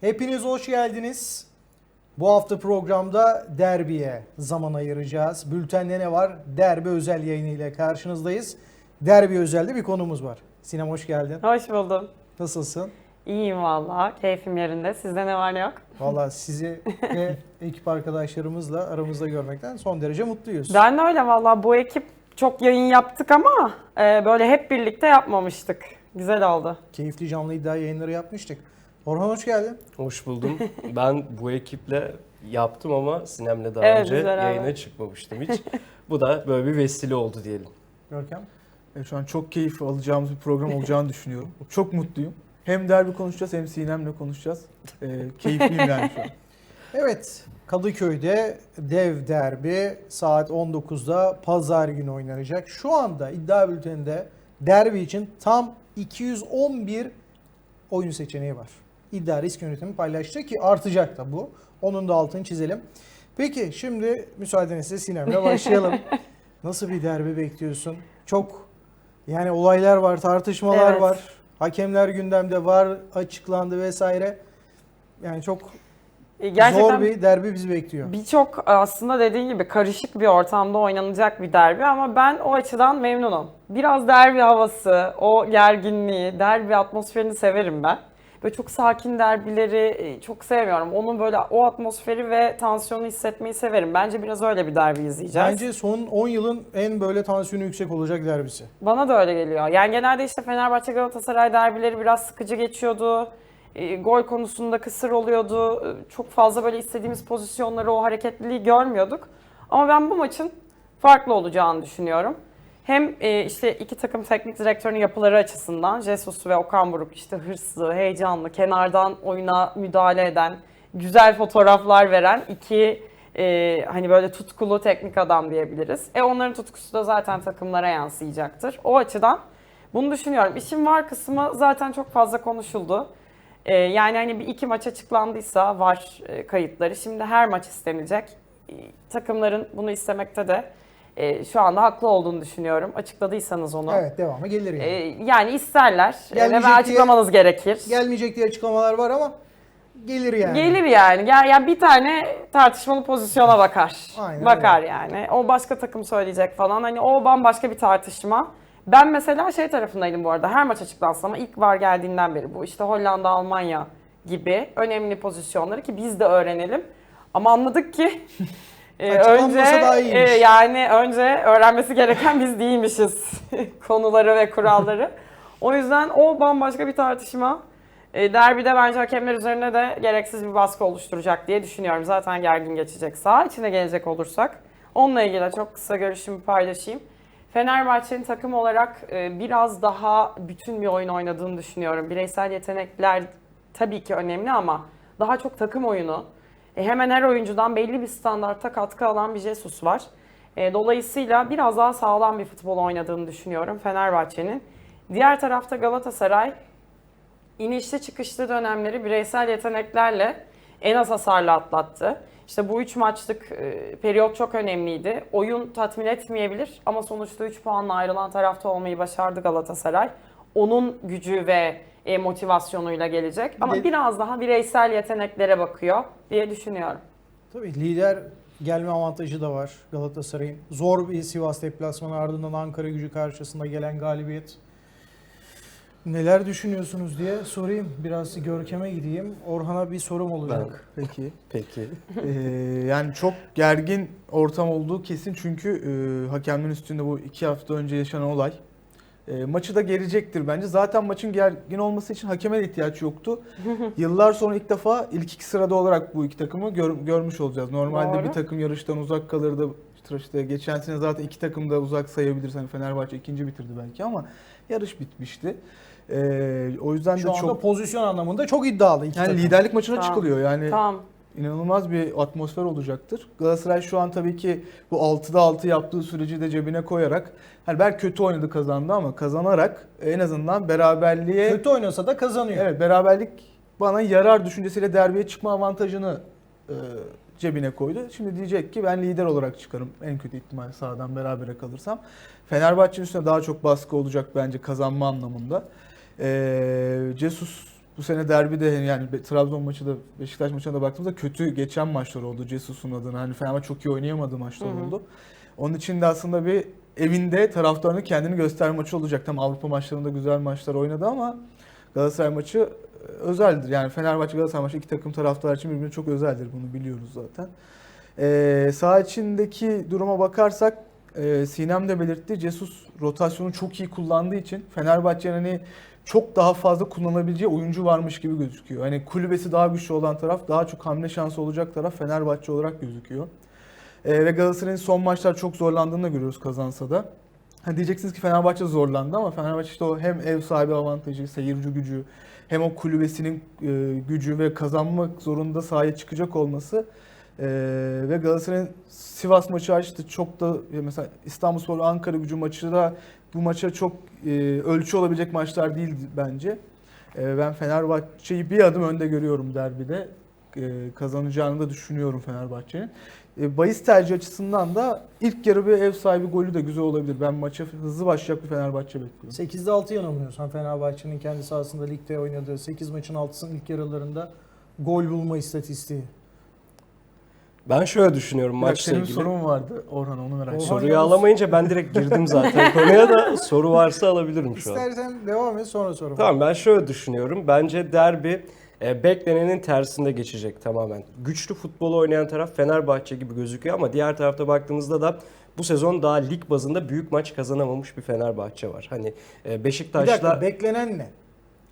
Hepiniz hoş geldiniz. Bu hafta programda derbiye zaman ayıracağız. Bültende ne var? Derbi özel yayınıyla karşınızdayız. Derbi özelde bir konumuz var. Sinem hoş geldin. Hoş buldum. Nasılsın? İyiyim valla. Keyfim yerinde. Sizde ne var ne yok? Valla sizi ve ekip arkadaşlarımızla aramızda görmekten son derece mutluyuz. Ben de öyle valla. Bu ekip çok yayın yaptık ama e, böyle hep birlikte yapmamıştık. Güzel oldu. Keyifli canlı iddia yayınları yapmıştık. Orhan hoş geldin. Hoş buldum. Ben bu ekiple yaptım ama Sinem'le daha Evet, önce biz beraber. yayına çıkmamıştım hiç. Bu da böyle bir vesile oldu diyelim. Görkem. E, Şu an çok keyif alacağımız bir program olacağını düşünüyorum. Çok mutluyum. Hem derbi konuşacağız hem Sinem'le konuşacağız. E, keyifliyim yani şu an. Evet, Kadıköy'de dev derbi saat 19'da pazar günü oynanacak. Şu anda iddia bülteninde derbi için tam 211 oyun seçeneği var. İddia risk yönetimi paylaştı ki artacak da bu. Onun da altını çizelim. Peki şimdi müsaadenizle Sinem'le başlayalım. Nasıl bir derbi bekliyorsun? Çok yani olaylar var, tartışmalar Evet. var. Hakemler gündemde var, açıklandı vesaire. Yani çok E, Gerçekten Zor bir derbi bizi bekliyor. birçok aslında dediğin gibi karışık bir ortamda oynanacak bir derbi ama ben o açıdan memnunum. Biraz derbi havası, o gerginliği, derbi atmosferini severim ben. Böyle çok sakin derbileri e, çok sevmiyorum. Onun böyle o atmosferi ve tansiyonu hissetmeyi severim. Bence biraz öyle bir derbi izleyeceğiz. Bence son 10 yılın en böyle tansiyonu yüksek olacak derbisi. Bana da öyle geliyor. Yani genelde işte Fenerbahçe Galatasaray derbileri biraz sıkıcı geçiyordu. E, gol konusunda kısır oluyordu. E, çok fazla böyle istediğimiz pozisyonları, o hareketliliği görmüyorduk. Ama ben bu maçın farklı olacağını düşünüyorum. Hem e, işte iki takım teknik direktörünün yapıları açısından Jesus ve Okan Buruk işte hırslı, heyecanlı, kenardan oyuna müdahale eden, güzel fotoğraflar veren iki e, hani böyle tutkulu teknik adam diyebiliriz. E onların tutkusu da zaten takımlara yansıyacaktır. O açıdan bunu düşünüyorum. İşin var kısmı zaten çok fazla konuşuldu. E, yani hani bir iki maç açıklandıysa var e, kayıtları. Şimdi her maç istenecek. E, takımların bunu istemekte de e, şu anda haklı olduğunu düşünüyorum. Açıkladıysanız onu. Evet devamı gelir yani. E, yani isterler e, ve Gelmeyecek ben açıklamanız gerekir. Gelmeyecek diye açıklamalar var ama gelir yani. Gelir yani. Gel, yani bir tane tartışmalı pozisyona bakar. Aynen bakar yani. O başka takım söyleyecek falan. Hani o bambaşka bir tartışma. Ben mesela şey tarafındaydım bu arada. Her maç açıklansın ama ilk var geldiğinden beri bu. İşte Hollanda, Almanya gibi önemli pozisyonları ki biz de öğrenelim. Ama anladık ki e, önce daha iyiymiş. e, yani önce öğrenmesi gereken biz değilmişiz konuları ve kuralları. O yüzden o bambaşka bir tartışma. E, derbide bence hakemler üzerine de gereksiz bir baskı oluşturacak diye düşünüyorum. Zaten gergin geçecek. Sağ içine gelecek olursak onunla ilgili çok kısa görüşümü paylaşayım. Fenerbahçe'nin takım olarak e, biraz daha bütün bir oyun oynadığını düşünüyorum. Bireysel yetenekler tabii ki önemli ama daha çok takım oyunu. E, hemen her oyuncudan belli bir standarta katkı alan bir Jesus var. E, dolayısıyla biraz daha sağlam bir futbol oynadığını düşünüyorum Fenerbahçe'nin. Diğer tarafta Galatasaray inişli çıkışlı dönemleri bireysel yeteneklerle en az hasarla atlattı. İşte bu üç maçlık e, periyot çok önemliydi. Oyun tatmin etmeyebilir ama sonuçta 3 puanla ayrılan tarafta olmayı başardı Galatasaray. Onun gücü ve e, motivasyonuyla gelecek. Ama Bir de- biraz daha bireysel yeteneklere bakıyor diye düşünüyorum. Tabii lider gelme avantajı da var Galatasaray'ın. Zor bir Sivas deplasmanı ardından Ankara gücü karşısında gelen galibiyet. Neler düşünüyorsunuz diye sorayım. Biraz Görkem'e gideyim. Orhan'a bir sorum olacak. Peki. Peki. E, yani çok gergin ortam olduğu kesin çünkü e, hakemlerin üstünde bu iki hafta önce yaşanan olay. E, maçı da gelecektir bence. Zaten maçın gergin olması için hakeme de ihtiyaç yoktu. Yıllar sonra ilk defa ilk iki sırada olarak bu iki takımı gör- görmüş olacağız. Normalde Doğru. bir takım yarıştan uzak kalırdı. İşte, işte geçen sene zaten iki takım da uzak sayabiliriz. Hani Fenerbahçe ikinci bitirdi belki ama yarış bitmişti. E, o yüzden Şu de anda çok pozisyon anlamında çok iddialı iki yani takım. liderlik maçına Tamam. çıkılıyor. Yani Tamam. İnanılmaz bir atmosfer olacaktır. Galatasaray şu an tabii ki bu 6'da 6 yaptığı süreci de cebine koyarak hani belki kötü oynadı kazandı ama kazanarak en azından beraberliğe Kötü oynasa da kazanıyor. evet beraberlik bana yarar düşüncesiyle derbiye çıkma avantajını e, cebine koydu. Şimdi diyecek ki ben lider olarak çıkarım en kötü ihtimal sağdan berabere kalırsam. Fenerbahçe'nin üstüne daha çok baskı olacak bence kazanma anlamında. E, Jesus bu sene derbide yani Be- Trabzon maçı da Beşiktaş maçına da baktığımızda kötü geçen maçlar oldu Cesus'un adına. Hani Fenerbahçe çok iyi oynayamadığı maçlar Hı hı. oldu. Onun için de aslında bir evinde taraftarının kendini gösterme maçı olacak. Tam Avrupa maçlarında güzel maçlar oynadı ama Galatasaray maçı e, özeldir. Yani Fenerbahçe Galatasaray maçı iki takım taraftar için birbirine çok özeldir. Bunu biliyoruz zaten. Ee, saha içindeki duruma bakarsak e, Sinem de belirtti. Cesus rotasyonu çok iyi kullandığı için Fenerbahçe'nin hani çok daha fazla kullanabileceği oyuncu varmış gibi gözüküyor. Hani kulübesi daha güçlü olan taraf, daha çok hamle şansı olacak taraf Fenerbahçe olarak gözüküyor. Ee, ve Galatasaray'ın son maçlar çok zorlandığını da görüyoruz kazansa da. Ha diyeceksiniz ki Fenerbahçe zorlandı ama Fenerbahçe işte o hem ev sahibi avantajı, seyirci gücü, hem o kulübesinin e, gücü ve kazanmak zorunda sahaya çıkacak olması e, ve Galatasaray'ın Sivas maçı açtı. Çok da mesela İstanbulspor Ankara gücü maçı da bu maça çok e, ölçü olabilecek maçlar değil bence. E, ben Fenerbahçe'yi bir adım önde görüyorum derbide. E, kazanacağını da düşünüyorum Fenerbahçe'nin. E, bahis tercih açısından da ilk yarı bir ev sahibi golü de güzel olabilir. Ben maça hızlı başlayacak bir Fenerbahçe bekliyorum. 8'de 6 yanılmıyorsam Fenerbahçe'nin kendi sahasında ligde oynadığı 8 maçın 6'sının ilk yarılarında gol bulma istatistiği. Ben şöyle düşünüyorum dakika, maçla senin ilgili. sorun vardı Orhan onu merak ettim. Soruyu alamayınca ben direkt girdim zaten konuya da soru varsa alabilirim şu an. İstersen devam et sonra sorun. Tamam ben şöyle düşünüyorum. Bence derbi e, beklenenin tersinde geçecek tamamen. Güçlü futbol oynayan taraf Fenerbahçe gibi gözüküyor ama diğer tarafta baktığımızda da bu sezon daha lig bazında büyük maç kazanamamış bir Fenerbahçe var. Hani e, Bir dakika beklenen ne?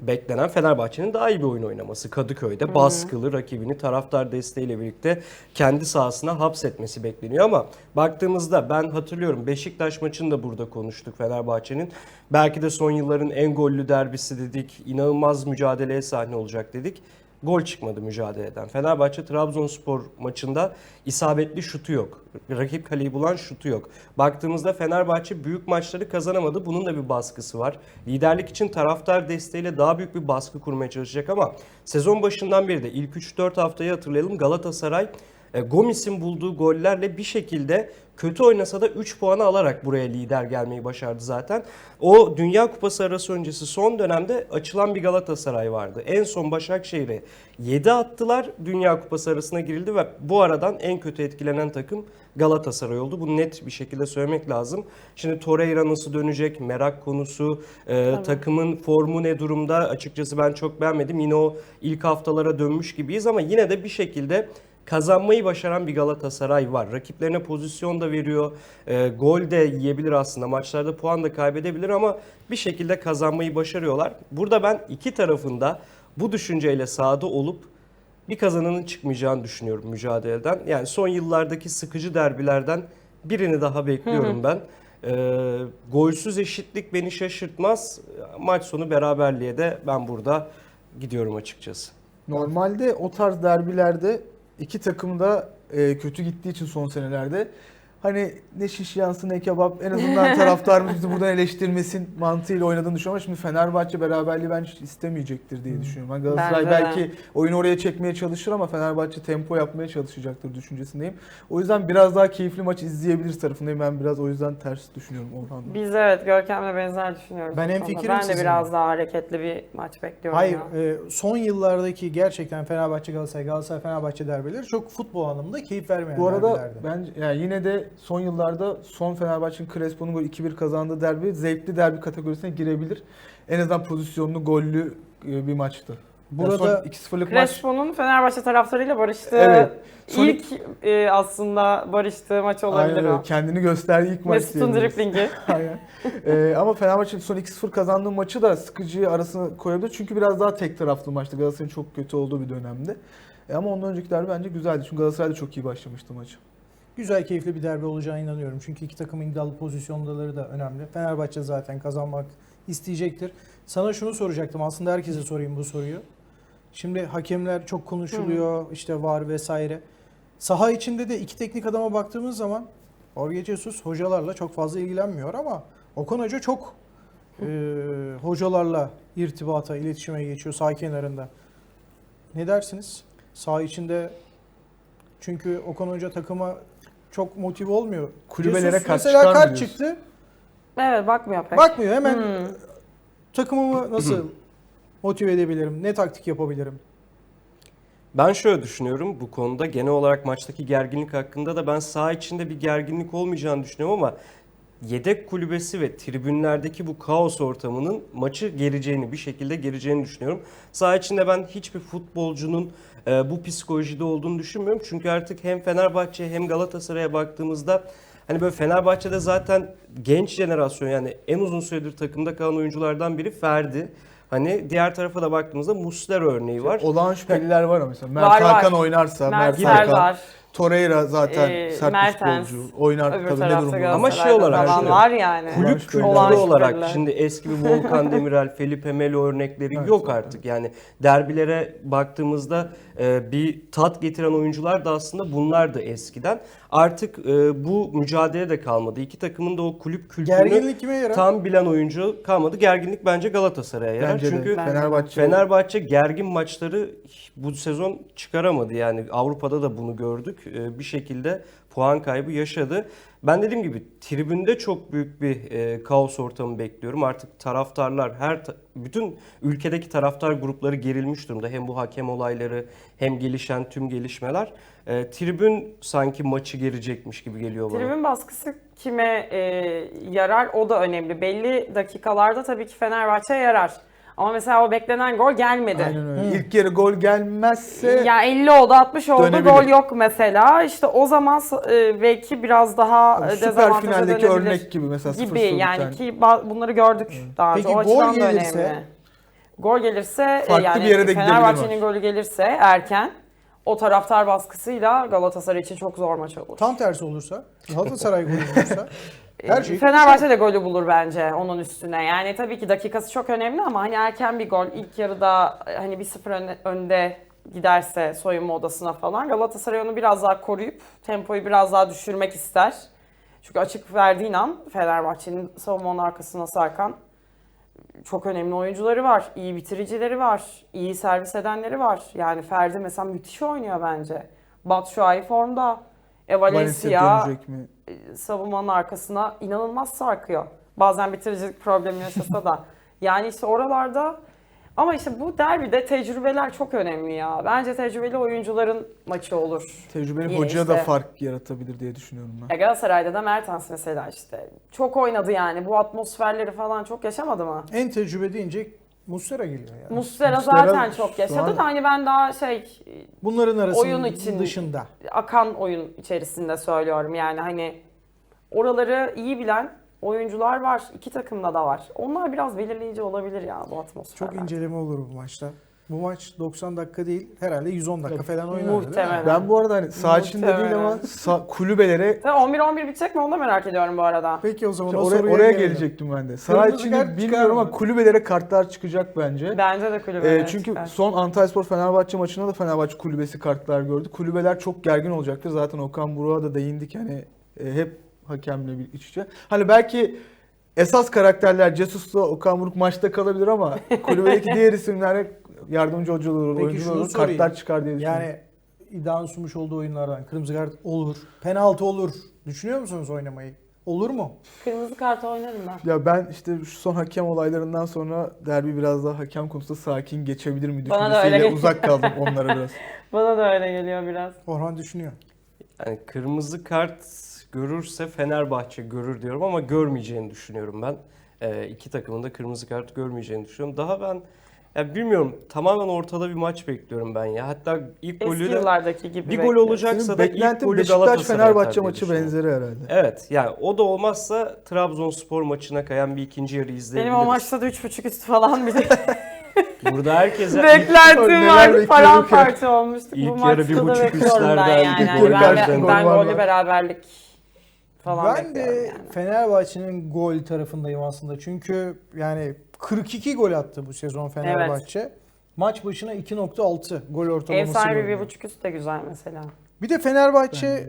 Beklenen Fenerbahçe'nin daha iyi bir oyun oynaması. Kadıköy'de baskılı rakibini taraftar desteğiyle birlikte kendi sahasına hapsetmesi bekleniyor ama baktığımızda ben hatırlıyorum Beşiktaş maçını da burada konuştuk Fenerbahçe'nin. Belki de son yılların en gollü derbisi dedik. inanılmaz mücadeleye sahne olacak dedik. Gol çıkmadı mücadeleden. Fenerbahçe Trabzonspor maçında isabetli şutu yok. Rakip kaleyi bulan şutu yok. Baktığımızda Fenerbahçe büyük maçları kazanamadı. Bunun da bir baskısı var. Liderlik için taraftar desteğiyle daha büyük bir baskı kurmaya çalışacak ama sezon başından beri de ilk 3-4 haftayı hatırlayalım. Galatasaray e, Gomis'in bulduğu gollerle bir şekilde kötü oynasa da 3 puanı alarak buraya lider gelmeyi başardı zaten. O Dünya Kupası arası öncesi son dönemde açılan bir Galatasaray vardı. En son Başakşehir'e 7 attılar. Dünya Kupası arasına girildi ve bu aradan en kötü etkilenen takım Galatasaray oldu. Bunu net bir şekilde söylemek lazım. Şimdi Torreira nasıl dönecek? Merak konusu. e, takımın formu ne durumda? Açıkçası ben çok beğenmedim. Yine o ilk haftalara dönmüş gibiyiz ama yine de bir şekilde kazanmayı başaran bir Galatasaray var. Rakiplerine pozisyon da veriyor. E, gol de yiyebilir aslında. Maçlarda puan da kaybedebilir ama bir şekilde kazanmayı başarıyorlar. Burada ben iki tarafında bu düşünceyle sahada olup bir kazananın çıkmayacağını düşünüyorum mücadeleden. Yani son yıllardaki sıkıcı derbilerden birini daha bekliyorum ben. E, golsüz eşitlik beni şaşırtmaz. Maç sonu beraberliğe de ben burada gidiyorum açıkçası. Normalde o tarz derbilerde iki takım da e, kötü gittiği için son senelerde hani ne şiş yansın ne kebap en azından taraftarımız bizi buradan eleştirmesin mantığıyla oynadığını düşünüyorum ama şimdi Fenerbahçe beraberliği ben hiç istemeyecektir diye düşünüyorum. Ben Galatasaray Bence belki oyunu oraya çekmeye çalışır ama Fenerbahçe tempo yapmaya çalışacaktır düşüncesindeyim. O yüzden biraz daha keyifli maç izleyebiliriz tarafındayım. Ben biraz o yüzden ters düşünüyorum Orhan'la. Biz evet Görkem'le benzer düşünüyoruz. Ben konuda. fikrim Ben de sizinle. biraz daha hareketli bir maç bekliyorum. Hayır, ya. e, son yıllardaki gerçekten Fenerbahçe Galatasaray Galatasaray Fenerbahçe derbileri çok futbol anlamında keyif vermeyen Bu arada derbilerdi. bence yani yine de son yıllarda son Fenerbahçe'nin Crespo'nun gol 2-1 kazandığı derbi zevkli derbi kategorisine girebilir. En azından pozisyonlu gollü e, bir maçtı. Burada- Burada 2-0'lık maç Crespo'nun Fenerbahçe taraftarıyla barıştığı Evet. Son- ilk e, aslında barıştığı maç olabilir Aynen o. kendini gösterdiği ilk maç Mesut'un driplingi. Aynen. Ee, ama Fenerbahçe'nin son 2-0 kazandığı maçı da sıkıcı arasına koyabilir. Çünkü biraz daha tek taraflı maçtı. Galatasaray'ın çok kötü olduğu bir dönemde. E, ama ondan önceki derbi bence güzeldi. Çünkü Galatasaray da çok iyi başlamıştı maçı. Güzel, keyifli bir derbi olacağına inanıyorum. Çünkü iki takımın iddialı pozisyonları da önemli. Fenerbahçe zaten kazanmak isteyecektir. Sana şunu soracaktım. Aslında herkese sorayım bu soruyu. Şimdi hakemler çok konuşuluyor. işte var vesaire. Saha içinde de iki teknik adama baktığımız zaman Jorge Jesus hocalarla çok fazla ilgilenmiyor ama Okan Hoca çok e, hocalarla irtibata, iletişime geçiyor saha kenarında. Ne dersiniz? Saha içinde çünkü Okan Hoca takıma çok motive olmuyor. Kulübelere Jesus kart mesela çıkar mı kart diyorsun? çıktı. Evet bakmıyor pek. Bakmıyor hemen Hmm. takımımı nasıl motive edebilirim? Ne taktik yapabilirim? Ben şöyle düşünüyorum bu konuda genel olarak maçtaki gerginlik hakkında da ben saha içinde bir gerginlik olmayacağını düşünüyorum ama yedek kulübesi ve tribünlerdeki bu kaos ortamının maçı gereceğini bir şekilde gereceğini düşünüyorum. Saha içinde ben hiçbir futbolcunun e, bu psikolojide olduğunu düşünmüyorum. Çünkü artık hem Fenerbahçe hem Galatasaray'a baktığımızda hani böyle Fenerbahçe'de zaten genç jenerasyon yani en uzun süredir takımda kalan oyunculardan biri Ferdi. Hani diğer tarafa da baktığımızda Muslera örneği var. Olağan şüpheliler var ama mesela Mert Var, var. Hakan oynarsa, Mert Mert, Hakan, Serdar. Torreira zaten Ee, sert Mertens, futbolcu. Oynar Öbür tabii ne tarafta durumda. Ama şey Galatasaray'da olarak falan var yani. Kulüp kültürü Olağan olarak şimdi eski bir Volkan Demirel, Felipe Melo örnekleri Evet, yok evet. artık. Yani derbilere baktığımızda e, bir tat getiren oyuncular da aslında bunlar da eskiden. Artık e, bu mücadele de kalmadı. İki takımın da o kulüp kültürünü Gerginlik kime yarar? tam bilen oyuncu kalmadı. Gerginlik bence Galatasaray'a yarar. Bence Çünkü de Fenerbahçe Fenerbahçe gergin maçları bu sezon çıkaramadı. Yani Avrupa'da da bunu gördük. Ee, Bir şekilde puan kaybı yaşadı. Ben dediğim gibi tribünde çok büyük bir e, kaos ortamı bekliyorum. Artık taraftarlar her bütün ülkedeki taraftar grupları gerilmiş durumda. Hem bu hakem olayları hem gelişen tüm gelişmeler. E, tribün sanki maçı gerecekmiş gibi geliyor bana. Tribün baskısı kime e, yarar o da önemli. Belli dakikalarda tabii ki Fenerbahçe'ye yarar. Ama mesela o beklenen gol gelmedi. Aynen öyle. Hı. İlk yarı gol gelmezse Ya 50 oldu 60 oldu Dönebilir. gol yok mesela. İşte o zaman e, belki biraz daha e, süper dezavantaja finaldeki dönebilir örnek gibi mesela 0-0 gibi yani ki ba- bunları gördük daha önce. Peki o gol açıdan da gelirse? önemli. Gol gelirse e, Farklı yani bir yere de gidebilir Fenerbahçe'nin maç. golü gelirse erken o taraftar baskısıyla Galatasaray için çok zor maç olur. Tam tersi olursa, Galatasaray golü olursa her şey Fenerbahçe de golü bulur bence onun üstüne. Yani tabii ki dakikası çok önemli ama hani erken bir gol ilk yarıda hani 1-0 önde, önde giderse soyunma odasına falan Galatasaray onu biraz daha koruyup tempoyu biraz daha düşürmek ister. Çünkü açık verdiğin an Fenerbahçe'nin savunmanın arkasına sarkan çok önemli oyuncuları var. iyi bitiricileri var. iyi servis edenleri var. Yani Ferdi mesela müthiş oynuyor bence. Batshuayi formda. E Valencia mi? savunmanın arkasına inanılmaz sarkıyor. Bazen bitiricilik problemi yaşasa da. Yani işte oralarda ama işte bu derbide tecrübeler çok önemli ya. Bence tecrübeli oyuncuların maçı olur. Tecrübeli Yine hoca da işte. fark yaratabilir diye düşünüyorum ben. Ya Galatasaray'da da Mertens mesela işte. Çok oynadı yani. Bu atmosferleri falan çok yaşamadı mı? en tecrübe deyince Muslera geliyor yani. Muslera Muslera zaten çok yaşadı an- da hani ben daha şey Bunların arasının Oyun için- dışında. akan oyun içerisinde söylüyorum yani hani oraları iyi bilen oyuncular var. iki takımda da var. Onlar biraz belirleyici olabilir ya bu atmosferler. Çok inceleme olur bu maçta. Bu maç 90 dakika değil, herhalde 110 dakika falan mi? Muhtemelen. Ben bu arada hani sağ içinde değil ama sağ, kulübelere Tabii 11-11 bitecek mi onu da merak ediyorum bu arada. Peki o zaman İşte o oraya, soruya oraya gelelim. gelecektim ben de. Sağ Kırmızı içinde çıkar bilmiyorum mı? ama kulübelere kartlar çıkacak bence. Bence de kulübe. Ee, çünkü son Antalyaspor Fenerbahçe maçında da Fenerbahçe kulübesi kartlar gördü. Kulübeler çok gergin olacaktır. Zaten Okan Buruk'a da değindik hani e, hep hakemle bir iç içe. Hani belki esas karakterler Cesus'la Okan Buruk maçta kalabilir ama kulübedeki diğer isimlere yardımcı hocalar olur, Peki oyuncular şunu olur, sorayım. kartlar çıkar diye düşünüyorum. Yani iddianın sunmuş olduğu oyunlardan kırmızı kart olur, penaltı olur. Düşünüyor musunuz oynamayı? Olur mu? Kırmızı kart oynarım ben. Ya ben işte şu son hakem olaylarından sonra derbi biraz daha hakem konusunda sakin geçebilir mi Bana da öyle düşüncesiyle uzak kaldım onlara biraz. Bana da öyle geliyor biraz. Orhan düşünüyor. Yani kırmızı kart görürse Fenerbahçe görür diyorum ama görmeyeceğini düşünüyorum ben. Ee, iki takımın da kırmızı kart görmeyeceğini düşünüyorum. Daha ben ya bilmiyorum tamamen ortada bir maç bekliyorum ben ya. Hatta ilk Eski golü de yıllardaki gibi. bir gol bekliyorum. olacaksa da ilk beklentin golü Beşiktaş Galatasaray Fenerbahçe diye maçı düşünüyorum. benzeri herhalde. Evet yani o da olmazsa Trabzonspor maçına kayan bir ikinci yarı Benim izleyebiliriz. o maçta da 3.5 üstü falan bir Burada herkese beklentim Neler vardı. bekliyorduk Paramparça olmuştuk. İlk Bu yarı maçta bir da buçuk bekliyorum ben üstlerden, yani. ben, karşıdan ben, var gollü beraberlik falan ben de yani. Fenerbahçe'nin gol tarafındayım aslında. Çünkü yani 42 gol attı bu sezon Fenerbahçe. Maç başına 2.6 gol Ev ortalaması. sahibi görünüyor. bir buçuk üst de güzel mesela. Bir de Fenerbahçe Bence.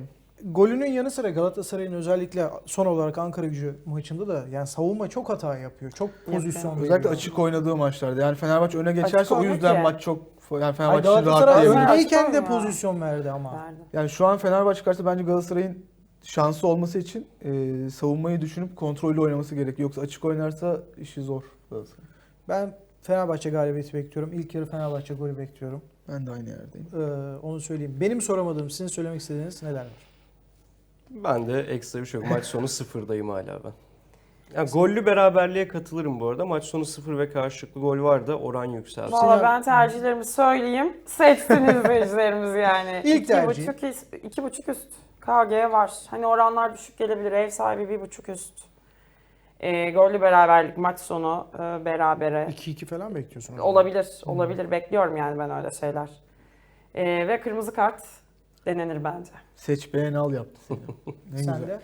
golünün yanı sıra Galatasaray'ın özellikle son olarak Ankara gücü maçında da yani savunma çok hata yapıyor. Çok pozisyon veriyor. Özellikle açık oynadığı maçlarda. Yani Fenerbahçe öne geçerse Açık o yüzden ki. maç çok yani Ay, Fenerbahçe için Galatasaray. Açık öndeyken de pozisyon verdi ama. Verdi. Yani şu an Fenerbahçe karşısında bence Galatasaray'ın şansı olması için e, savunmayı düşünüp kontrollü oynaması gerekiyor. Yoksa açık oynarsa işi zor Galatasaray. Ben Fenerbahçe galibiyeti bekliyorum. İlk yarı Fenerbahçe golü bekliyorum. Ben de aynı yerdeyim. Ee, onu söyleyeyim. Benim soramadığım, sizin söylemek istediğiniz nelerdir? Ben de ekstra bir şey yok. Maç sonu sıfırdayım hala ben. Yani gollü beraberliğe katılırım bu arada. Maç sonu sıfır ve karşılıklı gol var da oran yükselsin. Valla ben tercihlerimi söyleyeyim. Seçsin izleyicilerimiz yani. İlk iki tercih. Buçuk, iki buçuk üst. KG var. Hani oranlar düşük gelebilir. Ev sahibi bir buçuk üst. E, gollü beraberlik maç sonu e, berabere. 2-2 falan bekliyorsunuz. Olabilir, olabilir. Bekliyorum yani ben öyle şeyler. E, ve kırmızı kart denenir bence. Seç beğen al yaptı seni. Ne Sen güzel. de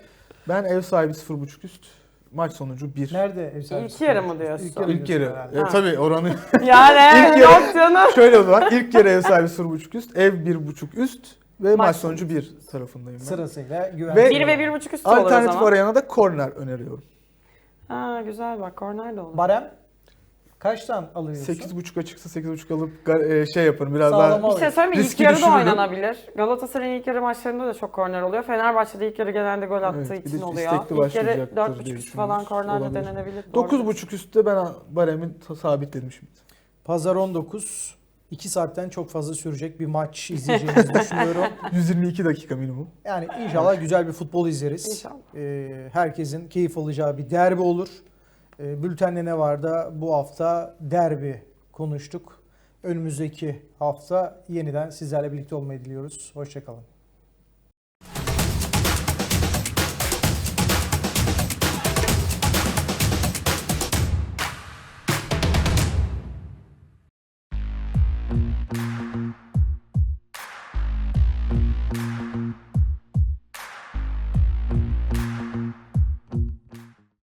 Ben ev sahibi 0.5 üst. Maç sonucu 1. nerede ev sahibi? İlk yarı mı diyorsun? İlk yarı, İlk. E, Ha. tabii oranı Yani İlk yok canım. şöyle zaman. İlk yarı ev sahibi 0.5 üst, ev 1.5 üst ve maç, Maç sonucu 1 tarafındayım ben. Sırasıyla güven. Ve- Bir ve bir buçuk üst olur o Alternatif zaman. arayana da korner öneriyorum. Ha, güzel bak korner de olur. Barem kaçtan alıyorsun? 8.5'a çıksa 8.5 alıp e, şey yaparım biraz Sağlama daha Bir şey söyleyeyim mi? İlk yarı da oynanabilir. Galatasaray'ın ilk yarı maçlarında da çok korner oluyor. Fenerbahçe'de ilk yarı genelde gol attığı Evet, için oluyor. İlk yarı başlayacaktır 4.5 diye üst falan düşünüyoruz. korner de Olabilir. denenebilir. Doğru. 9.5 üstte ben baremi sabitledim şimdi. Pazar 19. 2 saatten çok fazla sürecek bir maç izleyeceğimizi düşünüyorum. 122 dakika minimum. Yani inşallah güzel bir futbol izleriz. İnşallah. Ee, herkesin keyif alacağı bir derbi olur. Ee, bültende ne var da bu hafta derbi konuştuk. Önümüzdeki hafta yeniden sizlerle birlikte olmayı diliyoruz. Hoşçakalın.